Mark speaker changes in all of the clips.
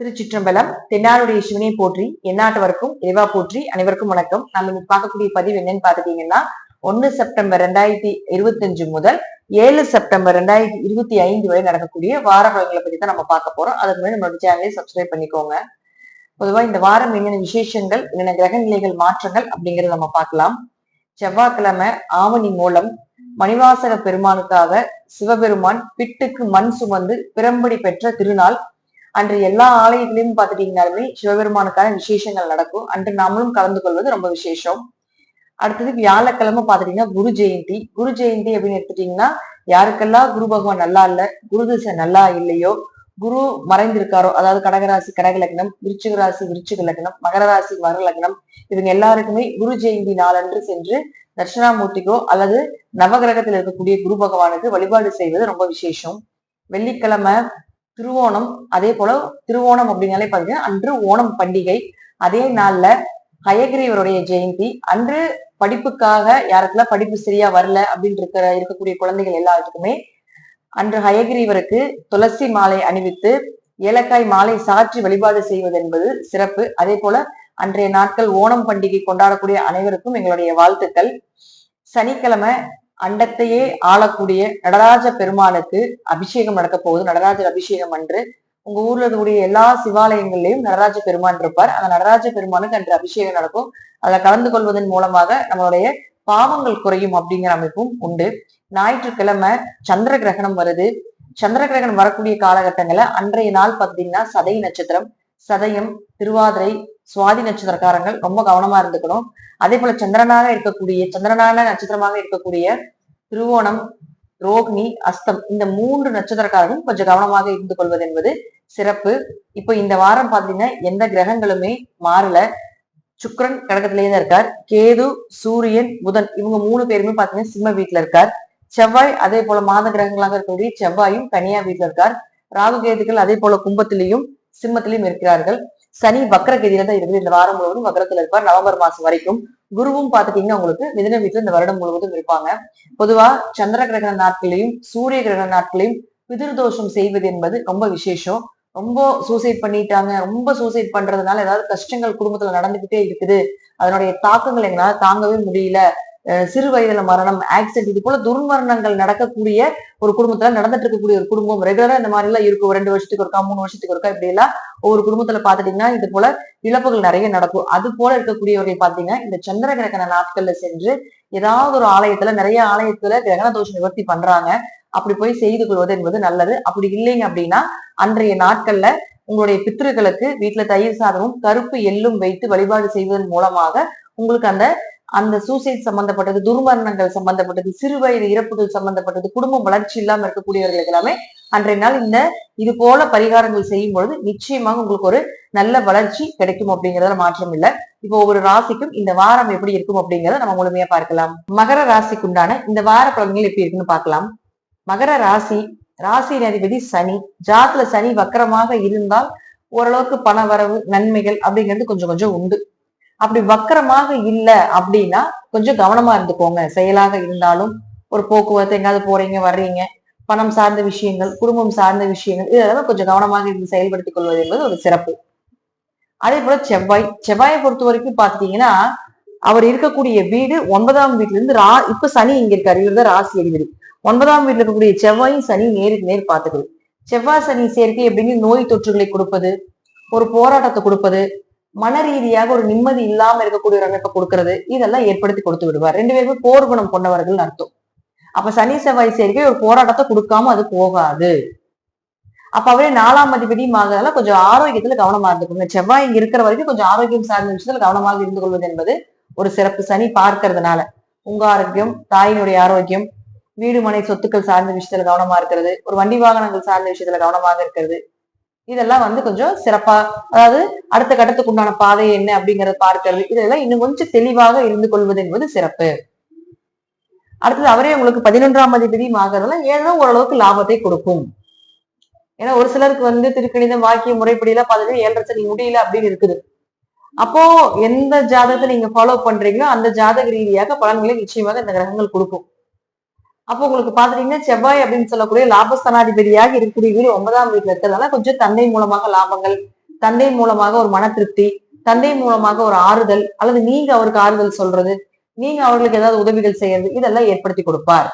Speaker 1: திருச்சிற்றம்பலம் தென்னாருடைய சிவனை போற்றி எந்நாட்டவருக்கும் இறைவா போற்றி அனைவருக்கும் வணக்கம். நம்ம இன்னைக்கு பார்க்கக்கூடிய பதிவு என்னன்னு பாத்துட்டீங்கன்னா ஒன்னு செப்டம்பர் ரெண்டாயிரத்தி இருபத்தி அஞ்சு முதல் ஏழு செப்டம்பர் ரெண்டாயிரத்தி இருபத்தி ஐந்து வரை நடக்கக்கூடிய வார பலன்களை பத்தி தான் நம்ம பார்க்க போறோம். அதுக்கு முன்னாடி நம்மளோட சேனலை சப்ஸ்கிரைப் பண்ணிக்கோங்க. பொதுவா இந்த வாரம் என்னென்ன விசேஷங்கள் என்னென்ன கிரக நிலைகள் மாற்றங்கள் அப்படிங்கறத நம்ம பார்க்கலாம். செவ்வாய்க்கிழமை ஆவணி மூலம் மணிவாசக பெருமானுக்காக சிவபெருமான் பிட்டுக்கு மண் சுமந்து பிறம்படி பெற்ற திருநாள் அன்று எல்லா ஆலயத்திலையும் பார்த்துட்டீங்கனாலுமே சிவபெருமானுக்கான விசேஷங்கள் நடக்கும். அன்று நாமளும் கலந்து கொள்வது ரொம்ப விசேஷம். அடுத்தது வியாழக்கிழமை பார்த்துட்டீங்கன்னா குரு ஜெயந்தி. குரு ஜெயந்தி அப்படின்னு எடுத்துட்டீங்கன்னா யாருக்கெல்லாம் குரு பகவான் நல்லா இல்ல குரு திசை நல்லா இல்லையோ குரு மறைந்திருக்காரோ அதாவது கடகராசி கடக லக்னம் விருச்சிக ராசி விருச்சிக லக்னம் மகர ராசி மகர லக்னம் இவங்க எல்லாருக்குமே குரு ஜெயந்தி நாளன்று சென்று தட்சிணாமூர்த்திக்கோ அல்லது நவகிரகத்தில் இருக்கக்கூடிய குரு பகவானுக்கு வழிபாடு செய்வது ரொம்ப விசேஷம். வெள்ளிக்கிழமை திருவோணம் அதே போல திருவோணம் அப்படின்னாலே பாத்தீங்கன்னா அன்று ஓணம் பண்டிகை அதே நாள்ல ஹயகிரீவருடைய ஜெயந்தி. அன்று படிப்புக்காக யாருக்கெல்லாம் படிப்பு சரியா வரல அப்படின்னு இருக்கிற இருக்கக்கூடிய குழந்தைகள் எல்லாத்துக்குமே அன்று ஹயகிரீவருக்கு துளசி மாலை அணிவித்து ஏலக்காய் மாலை சாற்றி வழிபாடு செய்வது என்பது சிறப்பு. அதே போல அன்றைய நாட்கள் ஓணம் பண்டிகை கொண்டாடக்கூடிய அனைவருக்கும் எங்களுடைய வாழ்த்துக்கள். சனிக்கிழமை அண்டத்தையே ஆளக்கூடிய நடராஜ பெருமாளுக்கு அபிஷேகம் நடக்க போகுது. நடராஜர் அபிஷேகம் அன்று உங்க ஊர்ல இருக்கக்கூடிய எல்லா சிவாலயங்கள்லயும் நடராஜ பெருமான் இருப்பார். அந்த நடராஜ பெருமானுக்கு அன்று அபிஷேகம் நடக்கும். அதுல கலந்து கொள்வதன் மூலமாக நம்மளுடைய பாவங்கள் குறையும் அப்படிங்கிற அமைப்பும் உண்டு. ஞாயிற்றுக்கிழமை சந்திர கிரகணம் வருது. சந்திர கிரகணம் வரக்கூடிய காலகட்டங்கள்ல அன்றைய நாள் பார்த்தீங்கன்னா சதை நட்சத்திரம் சதயம் திருவாதிரை சுவாதி நட்சத்திரக்காரங்கள் ரொம்ப கவனமா இருந்துக்கணும். அதே போல சந்திரனாக இருக்கக்கூடிய சந்திரனான நட்சத்திரமாக இருக்கக்கூடிய திருவோணம் ரோகிணி அஸ்தம் இந்த மூன்று நட்சத்திரக்காரரும் கொஞ்சம் கவனமாக இருந்து கொள்வது என்பது சிறப்பு. இப்போ இந்த வாரம் பாத்தீங்கன்னா எந்த கிரகங்களுமே மாறல. சுக்ரன் கடகத்திலேயே தான் இருக்கார். கேது சூரியன் புதன் இவங்க மூணு பேருமே பாத்தீங்கன்னா சிம்ம வீட்டுல இருக்கார். செவ்வாய் அதே போல மாத கிரகங்களாக இருக்கக்கூடிய செவ்வாயும் கனியா வீட்டுல இருக்கார். ராகு கேதுகள் அதே போல கும்பத்திலையும் சிம்மத்திலையும் இருக்கிறார்கள். சனி வக்கரகதியில தான் இருக்குது. இந்த வாரம் முழுவதும் வக்கரத்துல இருப்பார். நவம்பர் மாசம் வரைக்கும் குருவும் பாத்துட்டீங்கன்னா உங்களுக்கு மிதன வீட்டுல இந்த வருடம் முழுவதும் இருப்பாங்க. பொதுவா சந்திர கிரகண நாட்களையும் சூரிய கிரகண நாட்களையும் பிதிர்தோஷம் செய்வது என்பது ரொம்ப விசேஷம். ரொம்ப சூசைட் பண்ணிட்டாங்க. ரொம்ப சூசைட் பண்றதுனால ஏதாவது கஷ்டங்கள் குடும்பத்துல நடந்துகிட்டே இருக்குது. அதனுடைய தாக்கங்கள் எங்களால தாங்கவே முடியல. சிறு வயதுல மரணம் ஆக்சிடென்ட் இது போல துர்மரணங்கள் நடக்கக்கூடிய ஒரு குடும்பத்துல நடந்துட்டு இருக்கக்கூடிய ஒரு குடும்பம். ரெகுலரா இந்த மாதிரி எல்லாம் இருக்கும் ரெண்டு வருஷத்துக்கு ஒருக்கா மூணு வருஷத்துக்கு ஒருக்கா இப்படி எல்லாம் ஒவ்வொரு குடும்பத்துல பாத்துட்டீங்கன்னா இது போல இழப்புகள் நிறைய நடக்கும். அது போல இருக்கக்கூடியவர்கள் பாத்தீங்கன்னா இந்த சந்திர கிரகண நாட்கள்ல சென்று ஏதாவது ஒரு ஆலயத்துல நிறைய ஆலயத்துல கிரகண தோஷ நிவர்த்தி பண்றாங்க. அப்படி போய் செய்து கொள்வது என்பது நல்லது. அப்படி இல்லைங்க அப்படின்னா அன்றைய நாட்கள்ல உங்களுடைய பித்திருக்களுக்கு வீட்டுல தயிர் சாதமும் கருப்பு எள்ளும் வைத்து வழிபாடு செய்வதன் மூலமாக உங்களுக்கு அந்த அந்த சூசைட் சம்பந்தப்பட்டது துர்மரணங்கள் சம்பந்தப்பட்டது சிறுவயது இறப்புகள் சம்பந்தப்பட்டது குடும்பம் வளர்ச்சி இல்லாமல் இருக்கக்கூடியவர்களுக்கு எல்லாமே அன்றைய நாள் இந்த இது போல பரிகாரங்கள் செய்யும் பொழுது நிச்சயமாக உங்களுக்கு ஒரு நல்ல வளர்ச்சி கிடைக்கும் அப்படிங்கறதுல மாற்றம் இல்லை. இப்போ ஒவ்வொரு ராசிக்கும் இந்த வாரம் எப்படி இருக்கும் அப்படிங்கறத நம்ம முழுமையா பார்க்கலாம். மகர ராசிக்குண்டான இந்த வார பலன்கள் எப்படி இருக்குன்னு பார்க்கலாம். மகர ராசி ராசி அதிபதி சனி. ஜாத்துல சனி வக்கரமாக இருந்தால் ஓரளவுக்கு பண வரவு நன்மைகள் அப்படிங்கிறது கொஞ்சம் கொஞ்சம் உண்டு. அப்படி வக்கரமாக இல்ல அப்படின்னா கொஞ்சம் கவனமா இருந்துக்கோங்க. செயலாக இருந்தாலும் ஒரு போக்குவரத்து எங்காவது போறீங்க வர்றீங்க பணம் சார்ந்த விஷயங்கள் குடும்பம் சார்ந்த விஷயங்கள் இதெல்லாம் கொஞ்சம் கவனமாக இருந்து செயல்படுத்திக் கொள்வது என்பது ஒரு சிறப்பு. அதே போல செவ்வாய் செவ்வாயை பொறுத்த வரைக்கும் பாத்துட்டீங்கன்னா அவர் இருக்கக்கூடிய வீடு ஒன்பதாம் வீட்டுல இருந்து ரா இப்ப சனி இங்க இருக்காரு. இவர் தான் ராசி அதிபதி. ஒன்பதாம் வீட்டுல இருக்கக்கூடிய செவ்வாயும் சனி நேருக்கு நேர் பார்த்துக்குது. செவ்வாய் சனி சேர்க்கை எப்படின்னு நோய் தொற்றுகளை கொடுப்பது ஒரு போராட்டத்தை கொடுப்பது மன ரீதியாக ஒரு நிம்மதி இல்லாம இருக்கக்கூடிய ஒரு அமைப்பை கொடுக்கறது. இதெல்லாம் ஏற்படுத்தி கொடுத்து விடுவார். ரெண்டு பேருமே போர் குணம் கொண்டவர்கள் அர்த்தம். அப்ப சனி செவ்வாய் சேர்க்கை ஒரு போராட்டத்தை கொடுக்காம அது போகாது. அப்ப அவரே நாலாம் அதிபதியும் ஆகிறதால கொஞ்சம் ஆரோக்கியத்துல கவனமா இருந்துக்கோங்க செவ்வாய் இங்க இருக்கிற வரைக்கும் கொஞ்சம் ஆரோக்கியம் சார்ந்த விஷயத்துல கவனமாக இருந்து கொள்வது என்பது ஒரு சிறப்பு. சனி பார்க்கறதுனால உங்க ஆரோக்கியம் தாயினுடைய ஆரோக்கியம் வீடு மனை சொத்துக்கள் சார்ந்த விஷயத்துல கவனமா இருக்கிறது. ஒரு வண்டி வாகனங்கள் சார்ந்த விஷயத்துல கவனமாக இருக்கிறது. இதெல்லாம் வந்து கொஞ்சம் சிறப்பா அதாவது அடுத்த கட்டத்துக்கு உண்டான பாதை என்ன அப்படிங்கறத பார்க்கிறது. இதெல்லாம் இன்னும் கொஞ்சம் தெளிவாக இருந்து கொள்வது என்பது சிறப்பு. அடுத்தது அவரே உங்களுக்கு பதினொன்றாம் அதிபதியும் ஆகிறதுல ஏதோ ஓரளவுக்கு லாபத்தை கொடுக்கும். ஏன்னா ஒரு சிலருக்கு வந்து திருக்கணிதம் வாக்கிய முறைப்படி எல்லாம் பார்த்துட்டு ஏழரை சனி முடியல அப்படின்னு இருக்குது. அப்போ எந்த ஜாதகத்தை நீங்க ஃபாலோ பண்றீங்களோ அந்த ஜாதக ரீதியாக பலன்களை நிச்சயமாக இந்த கிரகங்கள் கொடுக்கும். அப்போ உங்களுக்கு பாத்துட்டீங்கன்னா செவ்வாய் அப்படின்னு சொல்லக்கூடிய லாபஸ்தானாதிபதியாக இருக்கக்கூடிய வீடு ஒன்பதாம் வீட்டுல இருக்கிறதுனால கொஞ்சம் தந்தை மூலமாக லாபங்கள் தந்தை மூலமாக ஒரு மன திருப்தி தந்தை மூலமாக ஒரு ஆறுதல் அல்லது நீங்க அவருக்கு ஆறுதல் சொல்றது நீங்க அவர்களுக்கு ஏதாவது உதவிகள் செய்யறது இதெல்லாம் ஏற்படுத்தி கொடுப்பார்.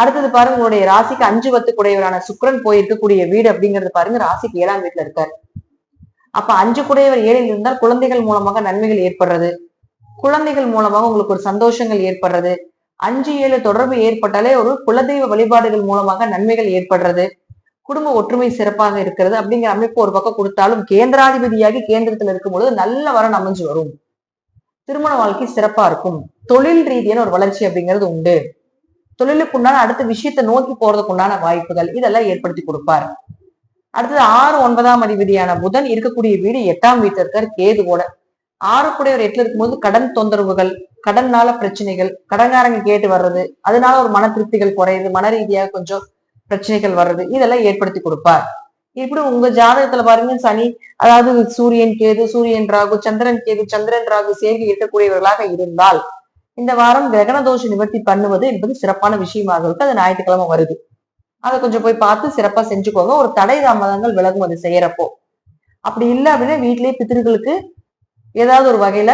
Speaker 1: அடுத்தது பாருங்க உங்களுடைய ராசிக்கு அஞ்சு பத்து குடையவரான சுக்கிரன் போயிருக்கக்கூடிய வீடு அப்படிங்கிறது பாருங்க ராசிக்கு ஏழாம் வீட்டுல இருக்கார். அப்ப அஞ்சு குடையவர் ஏழில் இருந்தால் குழந்தைகள் மூலமாக நன்மைகள் ஏற்படுறது. குழந்தைகள் மூலமாக உங்களுக்கு ஒரு சந்தோஷங்கள் ஏற்படுறது. அஞ்சு ஏழு தொடர்பு ஏற்பட்டாலே ஒரு குலதெய்வ வழிபாடுகள் மூலமாக நன்மைகள் ஏற்படுறது. குடும்ப ஒற்றுமை சிறப்பாக இருக்கிறது அப்படிங்கிற அமைப்பு ஒரு பக்கம் கொடுத்தாலும் கேந்திராதிபதியாகி கேந்திரத்தில் இருக்கும்பொழுது நல்ல வரன் அமைஞ்சு வரும். திருமண வாழ்க்கை சிறப்பா இருக்கும். தொழில் ரீதியான ஒரு வளர்ச்சி அப்படிங்கிறது உண்டு. தொழிலுக்குண்டான அடுத்த விஷயத்தை நோக்கி போறதுக்குண்டான வாய்ப்புகள் இதெல்லாம் ஏற்படுத்தி கொடுப்பார். அடுத்தது ஆறு ஒன்பதாம் அதிபதியான புதன் இருக்கக்கூடிய வீடு எட்டாம் வீட்டில் இருக்கார் கேதுவோட ஆறு ஒரு எட்டுல இருக்கும்போது கடன் தொந்தரவுகள் கடன்னால பிரச்சனைகள் கடன்காரங்க கேட்டு வர்றது அதனால ஒரு மன திருப்திகள் குறையுது மன ரீதியாக கொஞ்சம் பிரச்சனைகள் வர்றது இதெல்லாம் ஏற்படுத்தி கொடுப்பார். இப்படி உங்க ஜாதகத்துல பாருங்க சனி அதாவது சூரியன் கேது சூரியன் ராகு சந்திரன் கேது சந்திரன் ராகு சேர்க்கை இருக்கக்கூடியவர்களாக இருந்தால் இந்த வாரம் கிரகண தோஷ நிவர்த்தி பண்ணுவது என்பது சிறப்பான விஷயமாக இருக்கு. அது ஞாயிற்றுக்கிழமை வருது. அதை கொஞ்சம் போய் பார்த்து சிறப்பா செஞ்சுக்கோங்க. ஒரு தடை தாமதங்கள் விலகும் அது செய்யறப்போ. அப்படி இல்லை அப்படின்னா வீட்டிலேயே பித்திருக்களுக்கு ஏதாவது ஒரு வகையில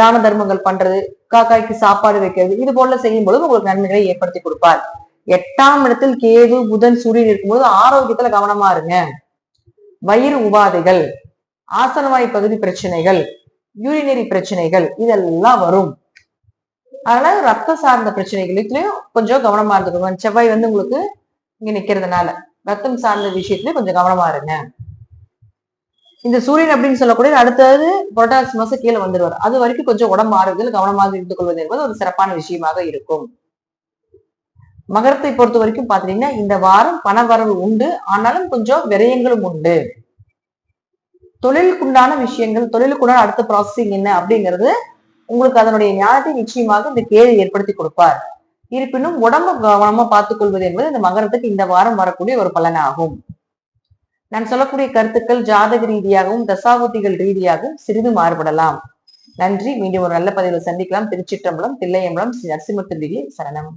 Speaker 1: தான தர்மங்கள் பண்றது காக்காய்க்கு சாப்பாடு வைக்கிறது இது போல செய்யும் பொழுது உங்களுக்கு நன்மைகளை ஏற்படுத்தி கொடுப்பார். எட்டாம் இடத்தில் கேது புதன் சூரியன் இருக்கும்போது ஆரோக்கியத்துல கவனமா இருங்க. வயிறு உபாதைகள் ஆசனவாய் பகுதி பிரச்சனைகள் யூரினரி பிரச்சனைகள் இதெல்லாம் வரும். அதனால ரத்த சார்ந்த பிரச்சனைகளுக்குலயும் கொஞ்சம் கவனமா இருந்துக்கணும் செவ்வாய் வந்து உங்களுக்கு இங்க நிக்கிறதுனால. ரத்தம் சார்ந்த விஷயத்துலயும் கொஞ்சம் கவனமா இருங்க. இந்த சூரியன் அப்படின்னு சொல்லக்கூடிய அடுத்தது புரட்டாசி மாசம் கீழே வந்துடுவார். அது வரைக்கும் கொஞ்சம் உடம்பு ஆரோக்கியத்தில் கவனமாக இருந்து கொள்வது என்பது ஒரு சிறப்பான விஷயமாக இருக்கும். மகரத்தை பொறுத்த வரைக்கும் பாத்தீங்கன்னா இந்த வாரம் பண வரவு உண்டு. ஆனாலும் கொஞ்சம் விரயங்களும் உண்டு. தொழிலுக்குண்டான விஷயங்கள் தொழிலுக்குண்டான அடுத்த ப்ராசஸிங் என்ன அப்படிங்கிறது உங்களுக்கு அதனுடைய ஞானத்தை நிச்சயமாக இந்த கேள்வி ஏற்படுத்தி கொடுப்பார். இருப்பினும் உடம்பு கவனமா பார்த்துக் கொள்வது என்பது இந்த மகரத்துக்கு இந்த வாரம் வரக்கூடிய ஒரு பலனாகும். நான் சொல்லக்கூடிய கருத்துக்கள் ஜாதக ரீதியாகவும் தசாபுத்திகள் ரீதியாகவும் சிறிது மாறுபடலாம். நன்றி. மீண்டும் ஒரு நல்ல பதிவில் சந்திக்கலாம். திருச்சிற்றம்பலம் தில்லையம்பலம் ஸ்ரீ நரசிம்ம சரணம்.